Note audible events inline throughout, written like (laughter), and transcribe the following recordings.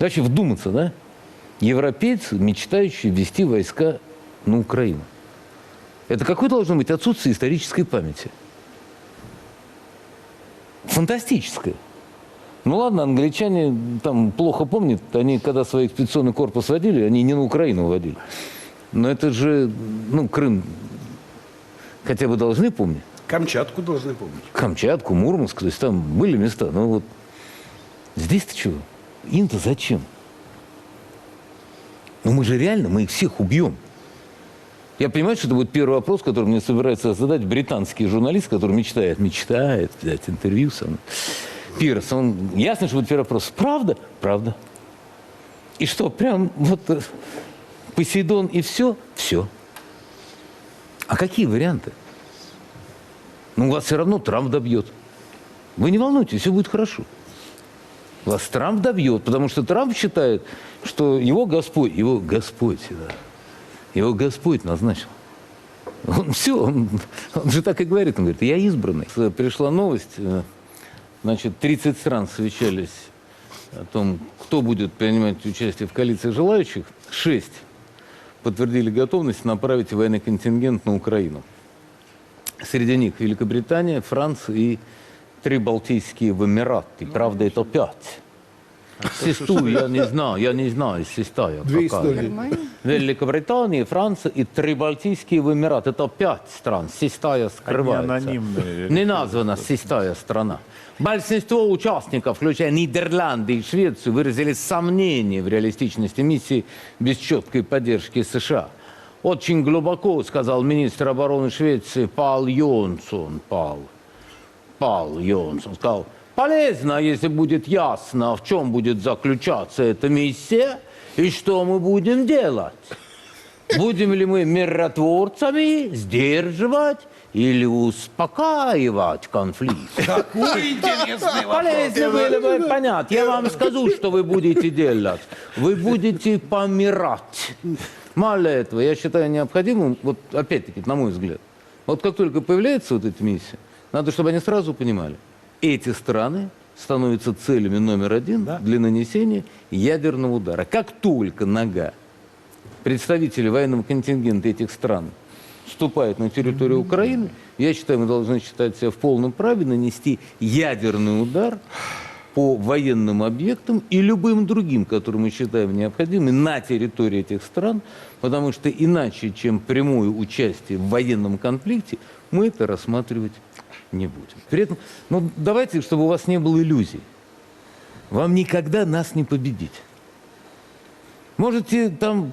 Вообще вдуматься, да? Европейцы, мечтающие ввести войска на Украину. Это какое должно быть отсутствие исторической памяти? Фантастическое. Ну ладно, англичане там плохо помнят, они когда свой экспедиционный корпус водили, они не на Украину водили. Но это же, ну, Крым хотя бы должны помнить. Камчатку должны помнить. Камчатку, Мурманск, то есть там были места. Но вот здесь-то чего? Им-то зачем? Ну мы же реально, мы их всех убьем. Я понимаю, что это будет первый вопрос, который мне собирается задать британский журналист, который мечтает, мечтает взять интервью со мной. Пирс, он, ясно, что будет первый вопрос. Правда? Правда. И что, прям вот э, Посейдон и все? Все. А какие варианты? Ну, вас все равно Трамп добьет. Вы не волнуйтесь, все будет хорошо. Вас Трамп добьет, потому что Трамп считает, что его Господь, его Господь, да, его Господь назначил. Он все, он, он же так и говорит, он говорит, я избранный. Э, Пришла новость, э, значит, 30 стран совещались о том, кто будет принимать участие в коалиции желающих. Шесть подтвердили готовность направить военный контингент на Украину. Среди них Великобритания, Франция и три Балтийские Эмираты. Правда, это пять. Сесту я не знаю, я не знаю, сестра я Две какая. истории. Великобритания, Франция и три Балтийские Эмираты. Это пять стран. Шестая скрывается. анонимные. Не названа шестая страна. Большинство участников, включая Нидерланды и Швецию, выразили сомнения в реалистичности миссии без четкой поддержки США. Очень глубоко, сказал министр обороны Швеции Пал Йонсон. Пал. Пал Йонсон сказал, полезно, если будет ясно, в чем будет заключаться эта миссия и что мы будем делать. Будем ли мы миротворцами сдерживать или успокаивать конфликт? Какой интересный Полезно было бы понять. Я вам скажу, что вы будете делать. Вы будете помирать. Мало этого, я считаю необходимым, вот опять-таки, на мой взгляд, вот как только появляется вот эта миссия, надо, чтобы они сразу понимали, эти страны становятся целями номер один для нанесения ядерного удара. Как только нога представители военного контингента этих стран вступают на территорию Украины, я считаю, мы должны считать себя в полном праве нанести ядерный удар по военным объектам и любым другим, которые мы считаем необходимыми на территории этих стран, потому что иначе, чем прямое участие в военном конфликте, мы это рассматривать не будем. При этом, ну давайте, чтобы у вас не было иллюзий. Вам никогда нас не победить. Можете там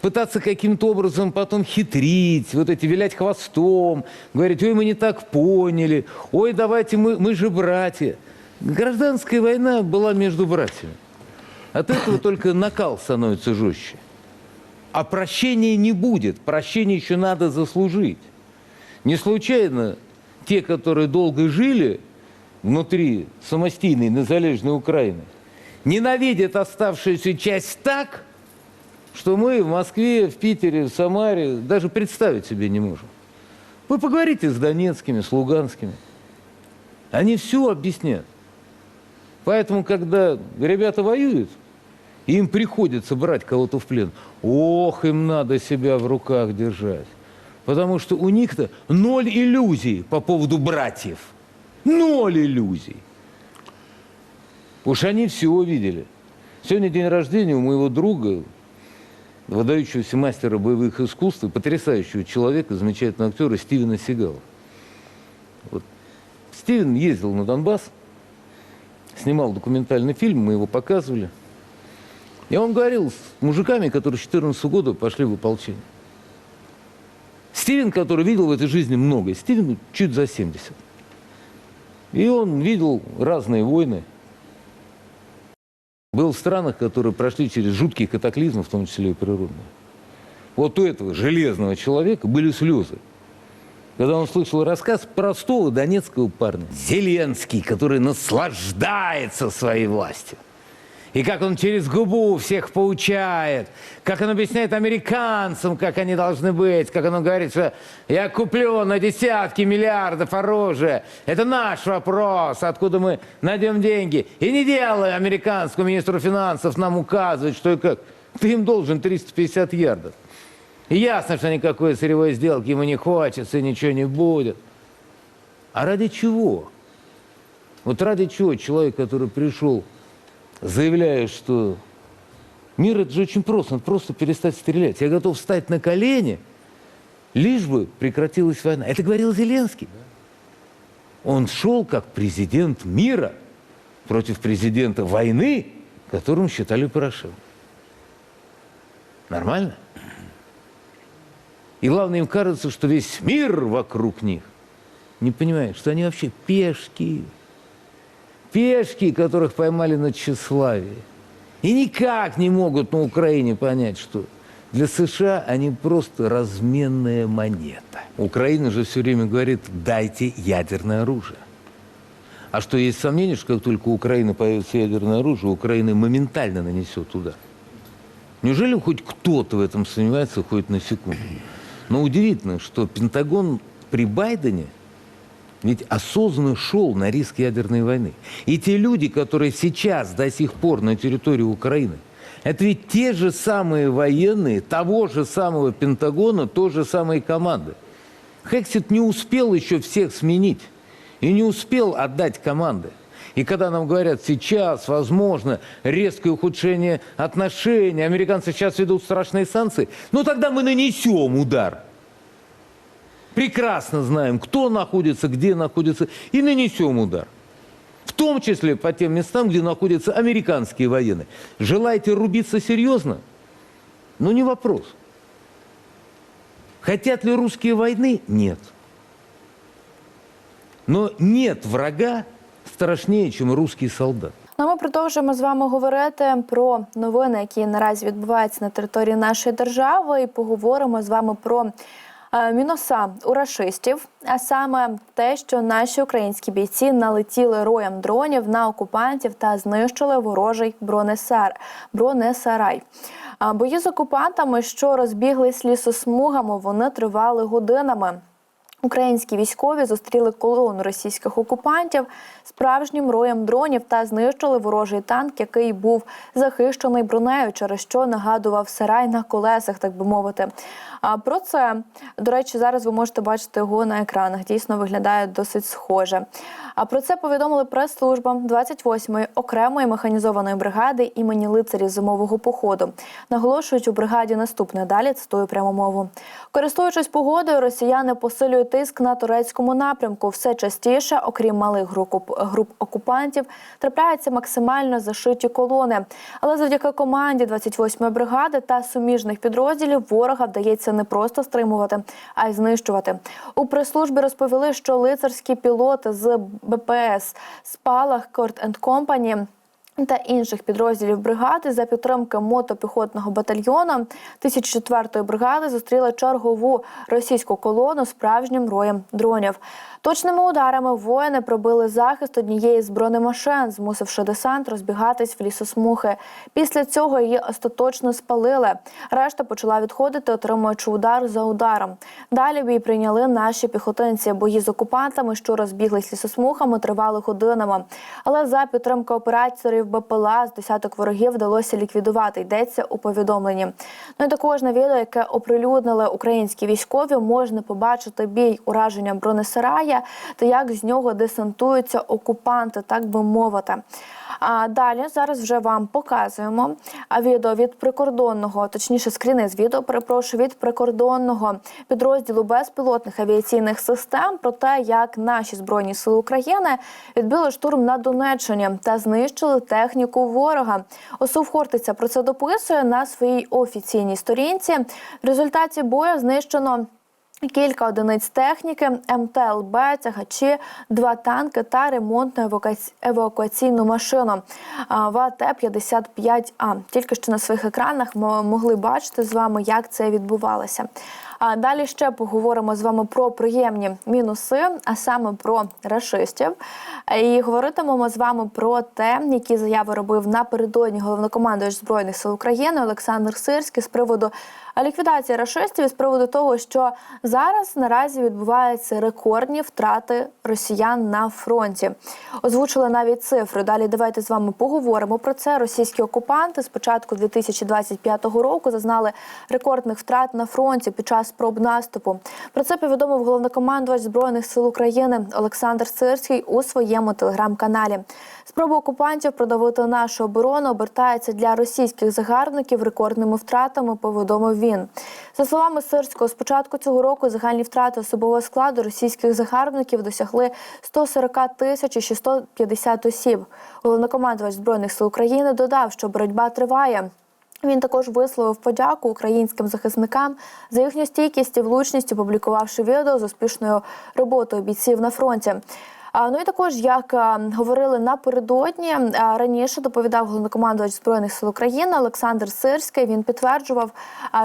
пытаться каким-то образом потом хитрить, вот эти вилять хвостом, говорить, ой, мы не так поняли, ой, давайте, мы, мы же братья. Гражданская война была между братьями. От этого (coughs) только накал становится жестче. А прощения не будет, прощение еще надо заслужить. Не случайно те, которые долго жили внутри самостийной незалежной Украины, ненавидят оставшуюся часть так, что мы в Москве, в Питере, в Самаре даже представить себе не можем. Вы поговорите с донецкими, с луганскими. Они все объяснят. Поэтому, когда ребята воюют, им приходится брать кого-то в плен, ох, им надо себя в руках держать. Потому что у них-то ноль иллюзий по поводу братьев. Ноль иллюзий. Уж они все увидели. Сегодня день рождения у моего друга, выдающегося мастера боевых искусств, и потрясающего человека, замечательного актера Стивена Сигала. Вот. Стивен ездил на Донбасс, снимал документальный фильм, мы его показывали. И он говорил с мужиками, которые с 14 года пошли в ополчение. Стивен, который видел в этой жизни много, Стивену чуть за 70. И он видел разные войны. Был в странах, которые прошли через жуткие катаклизмы, в том числе и природные. Вот у этого железного человека были слезы. Когда он слышал рассказ простого донецкого парня, Зеленский, который наслаждается своей властью. И как он через губу всех поучает, как он объясняет американцам, как они должны быть, как он говорит, что я куплю на десятки миллиардов оружия. Это наш вопрос, откуда мы найдем деньги. И не делай американскому министру финансов нам указывать, что и как. Ты им должен 350 ярдов. И ясно, что никакой сырьевой сделки ему не хочется, и ничего не будет. А ради чего? Вот ради чего человек, который пришел, заявляя, что мир это же очень просто, надо просто перестать стрелять. Я готов встать на колени, лишь бы прекратилась война. Это говорил Зеленский. Он шел как президент мира против президента войны, которым считали Порошенко. Нормально? И главное, им кажется, что весь мир вокруг них не понимает, что они вообще пешки. Пешки, которых поймали на тщеславии. И никак не могут на Украине понять, что для США они просто разменная монета. Украина же все время говорит, дайте ядерное оружие. А что есть сомнение, что как только у Украины появится ядерное оружие, Украина моментально нанесет удар. Неужели хоть кто-то в этом сомневается хоть на секунду? Но удивительно, что Пентагон при Байдене ведь осознанно шел на риск ядерной войны. И те люди, которые сейчас до сих пор на территории Украины, это ведь те же самые военные, того же самого Пентагона, той же самой команды. Хексит не успел еще всех сменить и не успел отдать команды. И когда нам говорят, сейчас возможно резкое ухудшение отношений, американцы сейчас ведут страшные санкции, ну тогда мы нанесем удар Прекрасно знаем, кто находится, где находится, и нанесем удар. В том числе по тем местам, где находятся американские военные. Желаете рубиться серьезно? Ну, не вопрос. Хотят ли русские войны? Нет. Но нет врага страшнее, чем русский солдат. Ну, а ми продовжуємо з вами говорити про новини, які наразі відбуваються на території нашої держави, і поговоримо з вами про е, Міноса у рашистів, а саме те, що наші українські бійці налетіли роєм дронів на окупантів та знищили ворожий бронесар бронесарай. Бої з окупантами, що розбіглись лісосмугами, вони тривали годинами. Українські військові зустріли колону російських окупантів справжнім роєм дронів та знищили ворожий танк, який був захищений бронею, через що нагадував сарай на колесах, так би мовити. А про це, до речі, зараз ви можете бачити його на екранах. Дійсно виглядає досить схоже. А про це повідомили прес-служба 28-ї окремої механізованої бригади імені лицарів зимового походу. Наголошують у бригаді наступне. Далі цитую пряму мову. Користуючись погодою, росіяни посилюють тиск на турецькому напрямку. Все частіше, окрім малих груп, груп окупантів, трапляються максимально зашиті колони. Але завдяки команді 28-ї бригади та суміжних підрозділів ворога вдається не просто стримувати, а й знищувати. У прес-службі розповіли, що лицарські пілоти з БПС Спалах Корт Компані та інших підрозділів бригади за підтримки мотопіхотного батальйону 1004-ї бригади зустріли чергову російську колону справжнім роєм дронів. Точними ударами воїни пробили захист однієї з бронемашин, змусивши десант розбігатись в лісосмухи. Після цього її остаточно спалили. Решта почала відходити, отримуючи удар за ударом. Далі бій прийняли наші піхотинці. Бої з окупантами, що розбіглись лісосмухами, тривали годинами. Але за підтримки операторів БПЛА з десяток ворогів вдалося ліквідувати. Йдеться у повідомленні. Ну і також на відео, яке оприлюднили українські військові, можна побачити бій ураження бронесарая та як з нього десантуються окупанти, так би мовити. А далі зараз вже вам показуємо відео від прикордонного, точніше, скріни з відео, перепрошую, від прикордонного підрозділу безпілотних авіаційних систем про те, як наші збройні сили України відбили штурм на Донеччині та знищили техніку ворога. Осув Хортиця про це дописує на своїй офіційній сторінці. В результаті бою знищено. Кілька одиниць техніки, МТЛБ, тягачі, два танки та ремонтну евакуаці- евакуаційну машину а, ВАТ-55А. Тільки що на своїх екранах ми могли бачити з вами, як це відбувалося. А далі ще поговоримо з вами про приємні мінуси, а саме про рашистів. І говоритимемо з вами про те, які заяви робив напередодні головнокомандувач збройних сил України Олександр Сирський з приводу ліквідації рашистів і з приводу того, що зараз наразі відбуваються рекордні втрати росіян на фронті. Озвучили навіть цифри. Далі давайте з вами поговоримо про це. Російські окупанти з початку 2025 року зазнали рекордних втрат на фронті під час спроб наступу. Про це повідомив головнокомандувач збройних сил України Олександр Сирський у своєму телеграм-каналі. Спроба окупантів продавити нашу оборону обертається для російських загарбників рекордними втратами. Повідомив він. За словами Сирського, з початку цього року загальні втрати особового складу російських загарбників досягли 140 тисяч і 650 осіб. Головнокомандувач збройних сил України додав, що боротьба триває. Він також висловив подяку українським захисникам за їхню стійкість і влучність, опублікувавши відео з успішною роботою бійців на фронті. Ну і також, як говорили напередодні, раніше доповідав головнокомандувач збройних сил України Олександр Сирський. Він підтверджував,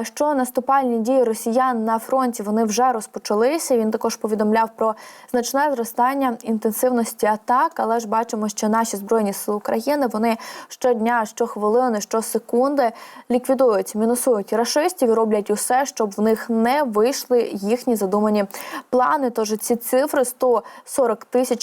що наступальні дії росіян на фронті вони вже розпочалися. Він також повідомляв про значне зростання інтенсивності атак. Але ж бачимо, що наші збройні сили України вони щодня, щохвилини, щосекунди ліквідують, мінусують рашистів і роблять усе, щоб в них не вийшли їхні задумані плани. Тож ці цифри 140 тисяч 600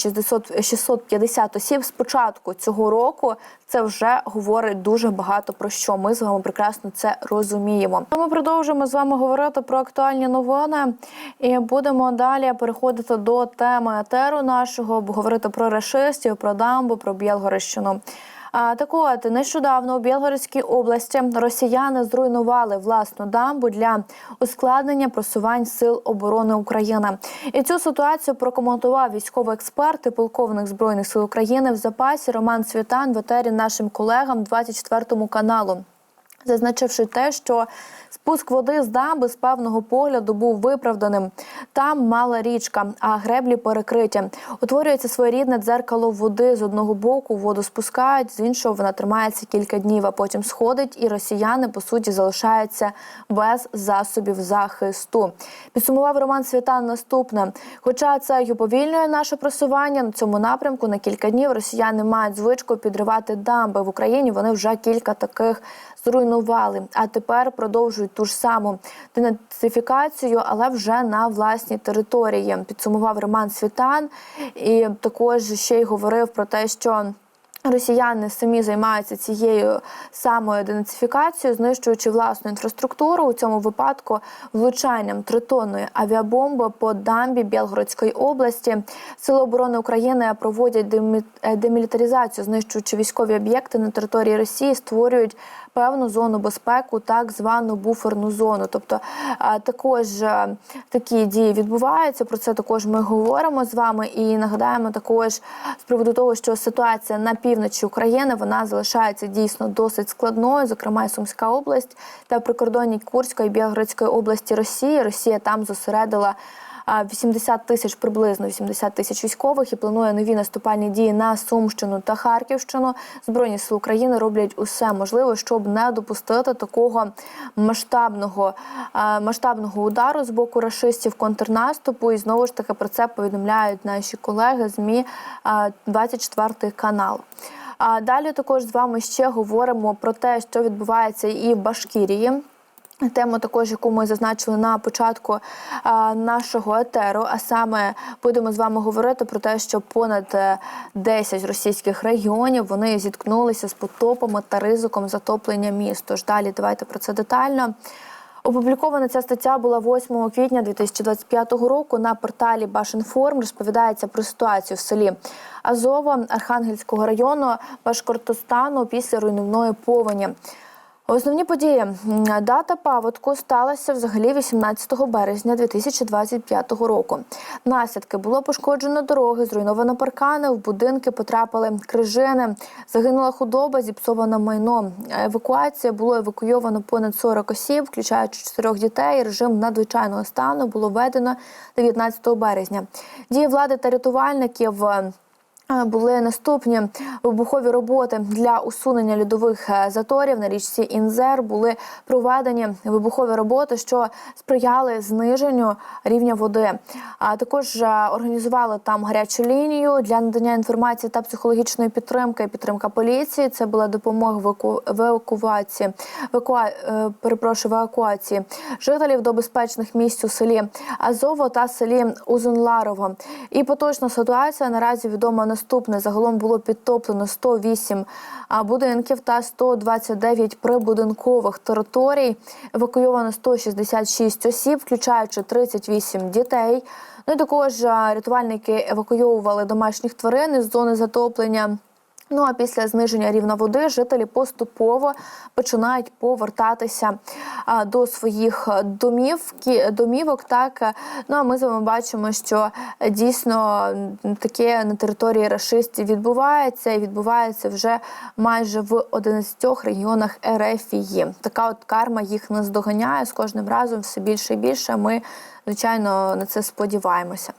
650 осіб з початку цього року. Це вже говорить дуже багато про що. Ми з вами прекрасно це розуміємо. Ми продовжимо з вами говорити про актуальні новини і будемо далі переходити до теми етеру нашого, говорити про рашистів, про дамбу, про Білгородщину. Так от нещодавно у Білгородській області росіяни зруйнували власну дамбу для ускладнення просувань сил оборони України. І цю ситуацію прокоментував військовий експерт і полковник збройних сил України в запасі Роман Світан в етері нашим колегам 24 каналу зазначивши те, що спуск води з дамби з певного погляду був виправданим. Там мала річка, а греблі перекриті. Утворюється своєрідне дзеркало води з одного боку, воду спускають, з іншого вона тримається кілька днів, а потім сходить, і росіяни по суті залишаються без засобів захисту. Підсумував Роман Світан наступне. Хоча це й уповільнює наше просування на цьому напрямку на кілька днів росіяни мають звичку підривати дамби в Україні. Вони вже кілька таких зруйнували, а тепер продовжують ту ж саму денацифікацію, але вже на власній території. Підсумував Роман Світан і також ще й говорив про те, що. Росіяни самі займаються цією самою денацифікацією, знищуючи власну інфраструктуру. У цьому випадку влучанням тритонної авіабомби по дамбі Білгородської області. Сили оборони України проводять е, демілітаризацію, знищуючи військові об'єкти на території Росії, створюють певну зону безпеку, так звану буферну зону. Тобто е, також е, такі дії відбуваються. Про це також ми говоримо з вами і нагадаємо також з приводу того, що ситуація на півночі України вона залишається дійсно досить складною, зокрема і Сумська область та прикордонні Курської і Білгородської області Росії. Росія там зосередила. А, 80 тисяч приблизно 80 тисяч військових і планує нові наступальні дії на Сумщину та Харківщину. Збройні сили України роблять усе можливе, щоб не допустити такого масштабного масштабного удару з боку рашистів контрнаступу. І знову ж таки про це повідомляють наші колеги змі а, 24 канал. А далі також з вами ще говоримо про те, що відбувається і в Башкірії. Тему також, яку ми зазначили на початку нашого етеру, а саме будемо з вами говорити про те, що понад е, 10 російських регіонів вони зіткнулися з потопами та ризиком затоплення міст. Тож далі давайте про це детально. Опублікована ця стаття була 8 квітня 2025 року на порталі Башінформ. Розповідається про ситуацію в селі Азова Архангельського району Башкортостану після руйнівної повені. Основні події. Дата паводку сталася взагалі 18 березня 2025 року. Наслідки було пошкоджено дороги, зруйновано паркани, в будинки потрапили крижини, загинула худоба, зіпсовано майно. Евакуація було евакуйовано понад 40 осіб, включаючи чотирьох дітей. Режим надзвичайного стану було введено 19 березня. Дії влади та рятувальників. Були наступні вибухові роботи для усунення льодових е, заторів на річці Інзер. Були проведені вибухові роботи, що сприяли зниженню рівня води. А також е, організували там гарячу лінію для надання інформації та психологічної підтримки. Підтримка поліції. Це була допомога в евакуації. Евакуа... е, Перепрошую, евакуації жителів до безпечних місць у селі Азово та селі Узунларово. І поточна ситуація наразі відома наступне. Загалом було підтоплено 108 а, будинків та 129 прибудинкових територій. Евакуйовано 166 осіб, включаючи 38 дітей. Ну і також рятувальники евакуйовували домашніх тварин із зони затоплення. Ну а після зниження рівня води жителі поступово починають повертатися до своїх домів, домівок. Так ну а ми з вами бачимо, що е, дійсно таке на території рашистів відбувається і відбувається вже майже в 11 регіонах РФії. Така от карма їх наздоганяє з кожним разом все більше і більше. Ми звичайно на це сподіваємося.